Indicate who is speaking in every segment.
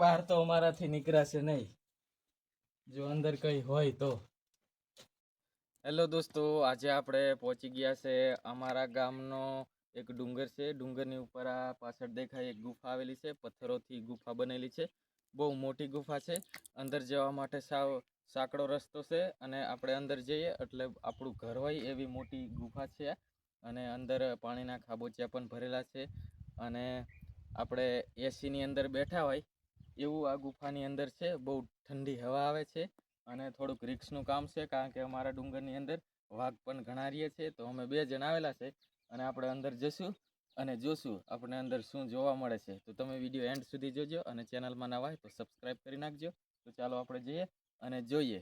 Speaker 1: બહાર તો અમારાથી નીકળાશે નહીં. જો અંદર કઈ હોય તો. હેલો દોસ્તો, આજે આપણે પહોંચી ગયા છે અમારા ગામનો એક ડુંગર છે. ડુંગરની ઉપર આ પાછળ દેખાય એક ગુફા આવેલી છે. પથ્થરોથી ગુફા બનેલી છે. બહુ મોટી ગુફા છે. અંદર જવા માટે સાવ સાંકડો રસ્તો છે અને આપણે અંદર જઈએ એટલે આપણું ઘર હોય એવી મોટી ગુફા છે. અને અંદર પાણીના ખાબોચિયા પણ ભરેલા છે. અને આપણે એસીની અંદર બેઠા હોય એવું આ ગુફાની અંદર છે, બહુ ઠંડી હવા આવે છે અને થોડુંક રિક્સનું કામ છે, કારણ કે અમારા ડુંગરની અંદર વાઘ પણ ઘણા રહીએ છે, તો અમે બે જણ આવેલા છે અને આપણે અંદર જશું અને જોશું આપણે અંદર શું જોવા મળે છે. તો તમે વીડિયો એન્ડ સુધી જોજો અને ચેનલમાં નવા હોય તો સબસ્ક્રાઈબ કરી નાખજો. તો ચાલો આપણે જઈએ અને જોઈએ.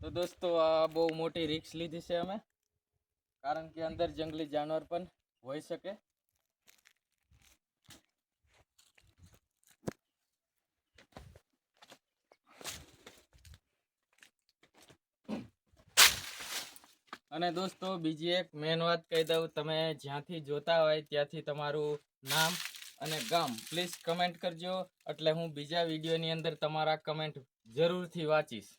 Speaker 1: તો દોસ્તો, આ બહુ મોટી રિક્સ લીધી છે અમે, કારણ કે અંદર જંગલી જાનવર પણ હોઈ શકે. અને દોસ્તો, બીજી એક મેન વાત કહી દઉં, તમે જ્યાંથી જોતા હોય ત્યાંથી તમારું નામ અને ગામ પ્લીઝ કમેન્ટ કરજો, એટલે હું બીજા વિડીયોની અંદર તમારા કમેન્ટ જરૂરથી વાંચીશ.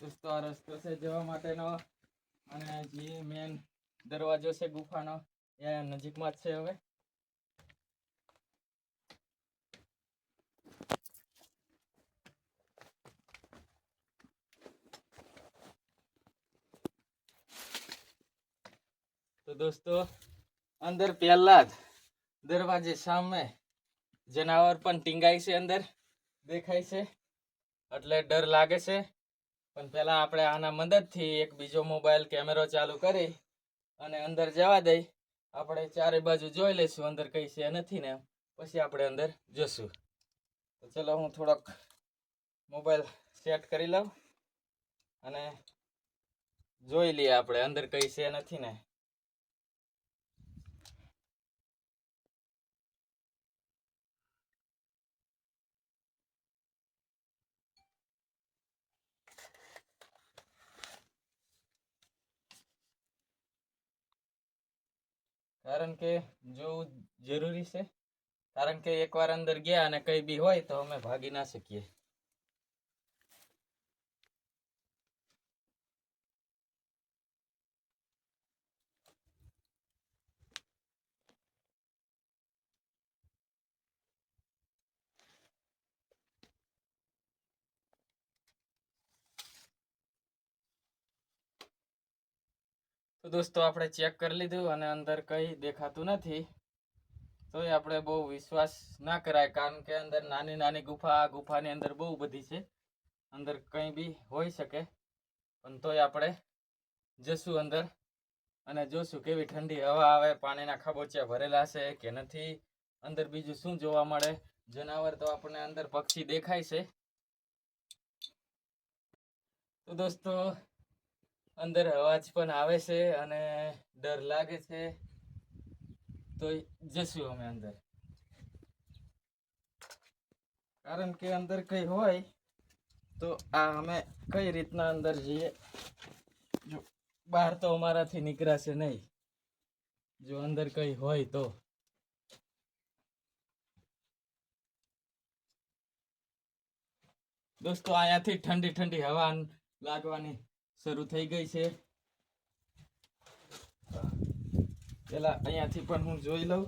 Speaker 1: દોસ્તો, આ રસ્તો છે જવા માટેનો, અને જે મેન દરવાજો છે ગુફાનો, એ નજીકમાં જ છે હવે. તો દોસ્તો, અંદર પહેલા જ દરવાજે સામે જનાવર પણ ટીંગાય છે અંદર, દેખાય છે. એટલે ડર લાગે છે. પણ પહેલાં આપણે આના મદદથી એક બીજો મોબાઈલ કેમેરો ચાલુ કરી અને અંદર જવા દઈ. આપણે ચારે બાજુ જોઈ લઈશું, અંદર કઈ છે નથી ને પછી આપણે અંદર જોશું. તો ચલો હું થોડોક મોબાઈલ સેટ કરી લઉં અને જોઈ લઈએ આપણે અંદર કઈ છે નથી ને. કારણ કે જોવું જરૂરી છે, કારણ કે એકવાર અંદર ગયા અને કઈ બી હોય તો અમે ભાગી ના શકીએ. તો દોસ્તો, આપણે ચેક કરી લીધું અને અંદર કંઈ દેખાતું નથી. તોય આપણે બહુ વિશ્વાસ ના કરાય, કારણ કે અંદર નાની નાની ગુફા, આ ગુફાની અંદર બહુ બધી છે. અંદર કંઈ બી હોઈ શકે. પણ તોય આપણે જશું અંદર અને જોશું કેવી ઠંડી હવા આવે, પાણીના ખાબોચિયા ભરેલા છે કે નથી. અંદર બીજું શું જોવા મળે? જનાવર તો આપણને અંદર પક્ષી દેખાય છે. તો દોસ્તો અંદર અવાજ પણ આવે છે અને ડર લાગે છે. તો જશું અમે અંદર. કારણ કે અંદર કઈ હોય, તો આ અમે કઈ રીતના અંદર જઈએ? જો, બહાર તો અમારાથી નીકળાશે નહીં. જો અંદર કઈ હોય તો. દોસ્તો અહીંયાથી ઠંડી ઠંડી હવા લાગવાની શરૂ થઈ ગઈ છે. પેલા અહીંયાથી પણ હું જોઈ લઉં.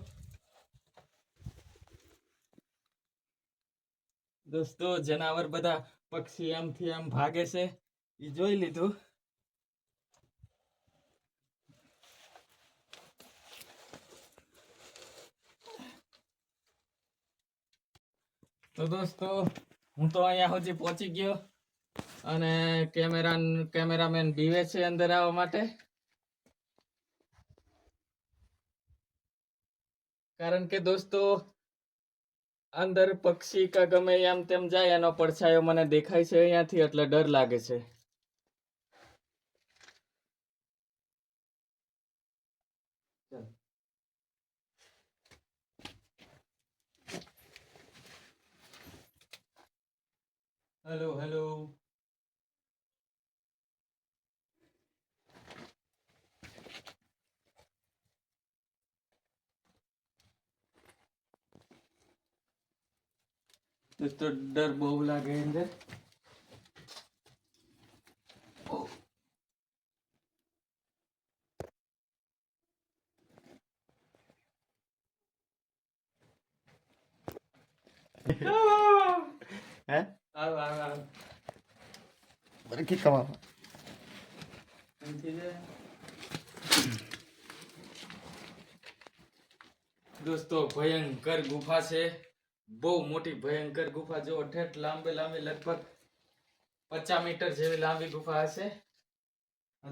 Speaker 1: દોસ્તો, જનાવર બધા પક્ષી આમથી એમ ભાગે છે. એ જોઈ લીધું. તો દોસ્તો, હું તો અહીંયા સુધી પહોંચી ગયો. અને કેમેરા કેમેરામેન બીવે છે અંદર આવવા માટે. કારણ કે દોસ્તો, અંદર પક્ષી કા ગમે એમ તેમ જાય, એનો પડછાયો મને દેખાય છે અહીંયાથી, એટલે ડર લાગે છે. Hello hello. દોસ્તો ડર બહુ લાગે અંદર
Speaker 2: હે
Speaker 1: આવ આવ આવ
Speaker 2: બરે કે કમા
Speaker 1: અહીંથી લે. દોસ્તો ભયંકર ગુફા છે બહુ મોટી ભયંકર ગુફા. જો ઠેઠ લાંબી લાંબી લગભગ પચાસ મીટર જેવી લાંબી ગુફા હશે.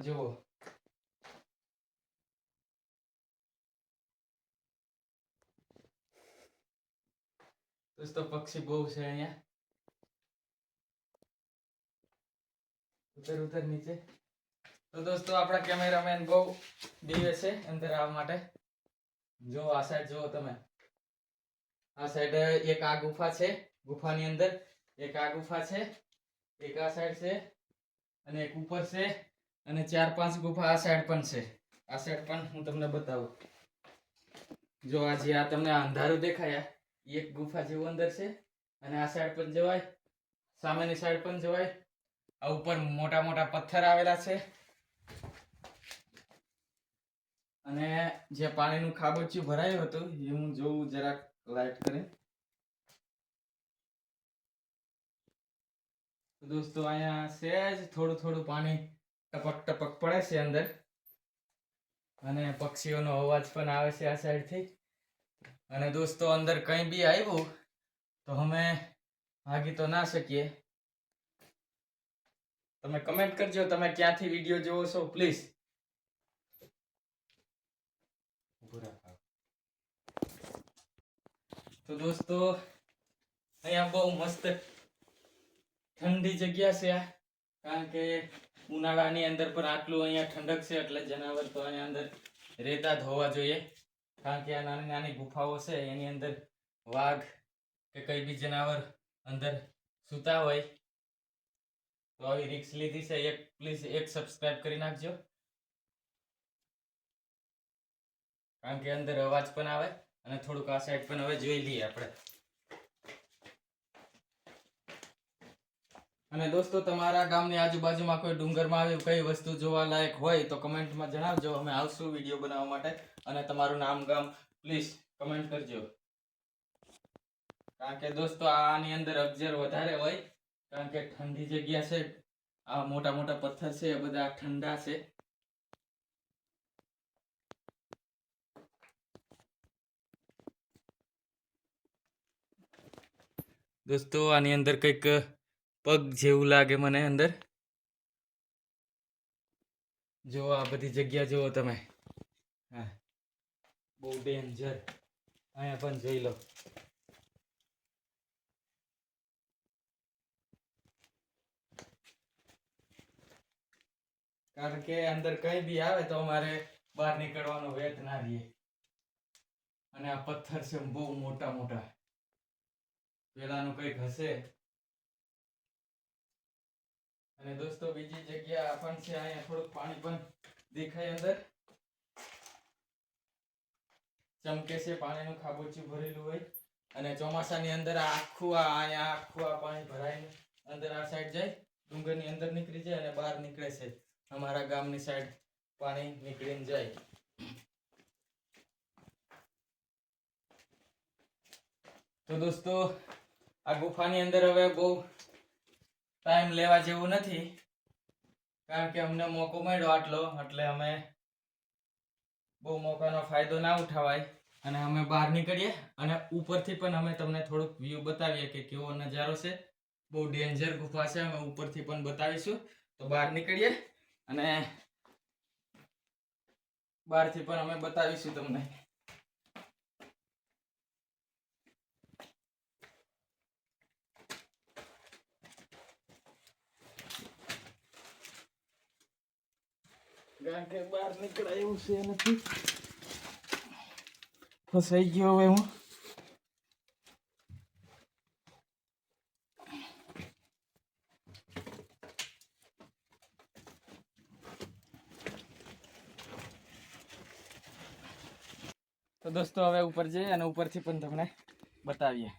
Speaker 1: જુઓ. દોસ્તો, પક્ષી બહુ છે અહીંયા. ઉતર ઉતર નીચે. તો દોસ્તો, આપણા કેમેરામેન બહુ બીવે છે અંદર આવવા માટે. જો આ સાઈડ જુઓ તમે. આ સાઈડ એક આ ગુફા છે, ગુફાની અંદર એક આ ગુફા છે, એક આ સાઈડ છે અને એક ઉપર છે અને ચાર પાંચ ગુફા આ સાઈડ પણ છે. આ સાઈડ પણ હું તમને બતાવું. જો આ જે આ તમને અંધારું દેખાયા એક ગુફા જેવું અંદર છે અને આ સાઈડ પણ જવાય, સામેની સાઈડ પણ જવાય. આ ઉપર મોટા મોટા પથ્થર આવેલા છે અને જે પાણીનું ખાબોચિયું ભરાયું હતું, એ હું જોઉં જરાક લાઈટ કરે દોસ્તો અહીંયા સહેજ થોડું થોડું પાણી ટપક ટપક પડે છે અંદર અને પક્ષીઓનો અવાજ પણ આવે છે આ સાઈડથી અને દોસ્તો અંદર કંઈ બી આવ્યું તો અમે ભાગી તો ના શકીએ તમે કમેન્ટ કરજો તમે ક્યાંથી વીડિયો જોવો છો પ્લીઝ તો દોસ્તો, અહીંયા બહુ મસ્ત ઠંડી જગ્યા છે આ. કારણ કે ઉનાળાની અંદર પણ આટલું અહીંયા ઠંડક છે, એટલે જનાવર તો અહીંયા અંદર રહેતા જ હોવા જોઈએ. કારણ કે આ નાની નાની ગુફાઓ છે, એની અંદર વાઘ કે કઈ બી જનાવર અંદર સૂતા હોય, તો આવી રિક્સ લીધી છે. એક પ્લીઝ એક સબસ્ક્રાઇબ કરી નાખજો. કારણ કે અંદર અવાજ પણ આવે. અને થોડુંક આ સાઈડ પણ હવે જોઈ લઈએ આપણે. અને દોસ્તો, તમારા ગામની આજુબાજુમાં કોઈ ડુંગરમાં આવી કઈ વસ્તુ જોવા લાયક હોય તો કમેન્ટમાં જણાવજો. અમે આવશું વીડિયો બનાવવા માટે. અને તમારું નામ, ગામ પ્લીઝ કમેન્ટ કરજો. કારણ કે દોસ્તો, આની અંદર અગજર વધારે હોય. કારણ કે ઠંડી જગ્યા છે. આ મોટા મોટા પથ્થર છે, એ બધા ઠંડા છે. દોસ્તો, આની અંદર કંઈક પગ જેવું લાગે મને અંદર. જો, આ બધી જગ્યા જુઓ તમે. હા. બહુ ડેન્જર. અહીંયા પણ જોઈ લો. કારણ કે અંદર કઈ બી આવે તો અમારે બહાર નીકળવાનો વેત ના રહીએ અને આ પથ્થર છે બહુ મોટા મોટા પેલાનું કંઈક હશે. અને દોસ્તો, બીજી જગ્યા પણ છે, અહીંયા થોડુંક પાણી પણ દેખાય અંદર. ચમકે છે પાણીનું ખાબોચિયું ભરેલું હોય. અને ચોમાસાની અંદર આખું આ અહીંયા આખું આ પાણી ભરાઈને અંદર આ સાઈડ જાય, ડુંગરની અંદર નીકળી જાય અને બહાર નીકળે છે. અમારા ગામની સાઈડ પાણી નીકળીને જાય. તો દોસ્તો આ ગુફાની અંદર હવે બહુ ટાઈમ લેવા જેવું નથી. કારણ કે અમને મોકો મળ્યો આટલો, એટલે અમે બહુ મોકાનો ફાયદો ના ઉઠાવાય. અને અમે બહાર નીકળીએ અને ઉપરથી પણ અમે તમને થોડુંક વ્યૂ બતાવીએ કે કેવો નજારો છે. બહુ ડેન્જર ગુફા છે, અમે ઉપરથી પણ બતાવીશું. તો બહાર નીકળીએ અને બહારથી પણ અમે બતાવીશું તમને. કારણ કે બહાર નીકળાય એવું છે નથી. ફસાઈ ગયો હવે હું. તો દોસ્તો, હવે ઉપર જઈએ અને ઉપરથી પણ તમને બતાવીએ.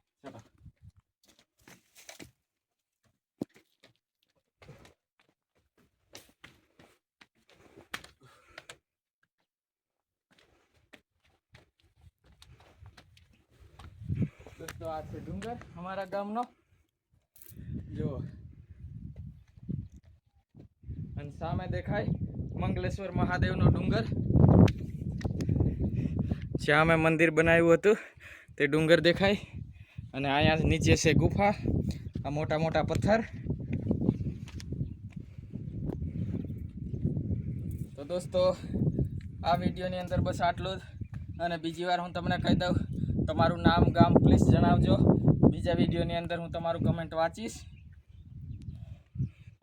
Speaker 1: ચલો આ છે ડુંગર અમારા ગામનો. જો અને સામે દેખાય મંગલેશ્વર મહાદેવનો ડુંગર. જ્યાં અમે મંદિર બનાવ્યું હતું, તે ડુંગર દેખાય. અને અહીંયા નીચે છે ગુફા, આ મોટા મોટા પથ્થર. તો દોસ્તો, આ વિડીયોની અંદર બસ આટલું જ. અને બીજી વાર હું તમને કહી દઉં, તમારું નામ, ગામ, પ્લીઝ જણાવજો. બીજા વિડીયોની અંદર હું તમારું કમેન્ટ વાંચીશ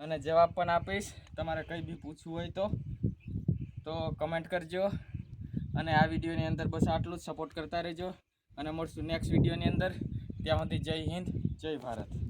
Speaker 1: અને જવાબ પણ આપીશ. તમારે કંઈ બી પૂછવું હોય તો તો કમેન્ટ કરજો અને આ વિડીયોની અંદર બસ આટલું જ સપોર્ટ કરતા રહેજો અને મળશું નેક્સ્ટ વિડીયોની અંદર. ત્યાં સુધી જય હિન્દ, જય ભારત.